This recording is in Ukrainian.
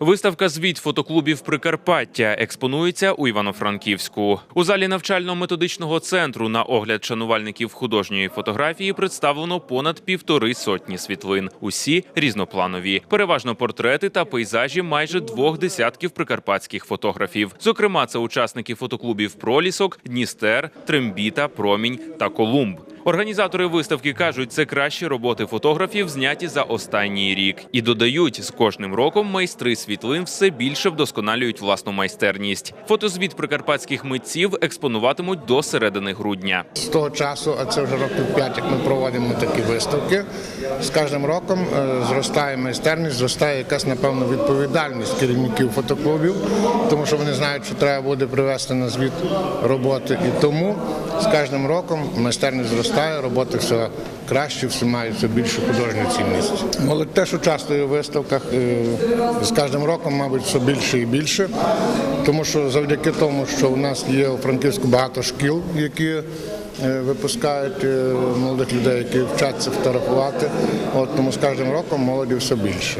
Виставка звіт фотоклубів Прикарпаття експонується у Івано-Франківську. У залі навчально-методичного центру на огляд шанувальників художньої фотографії представлено понад півтори сотні світлин. Усі різнопланові, переважно портрети та пейзажі майже двох десятків прикарпатських фотографів. Зокрема, це учасники фотоклубів Пролісок, Дністер, Трембіта, Промінь та Колумб. Організатори виставки кажуть, це кращі роботи фотографів, зняті за останній рік, і додають, з кожним роком майстри світлин все більше вдосконалюють власну майстерність. Фотозвіт прикарпатських митців експонуватимуть до середини грудня. З того часу, а це вже років 5, як ми проводимо такі виставки. З кожним роком е, зростає майстерність, зростає якась, напевно, відповідальність керівників фотоклубів, тому що вони знають, що треба буде привести на звіт роботи. І тому з кожним роком майстерність зростає, роботи все краще, все мають все більшу художню цінність. Молодь теж участвує у виставках е, з кожним роком, мабуть, все більше і більше, тому що завдяки тому, що у нас є у Франківську багато шкіл, які е, випускають е, молодих людей, які вчаться фотографувати. От тому з кожним роком молоді все більше.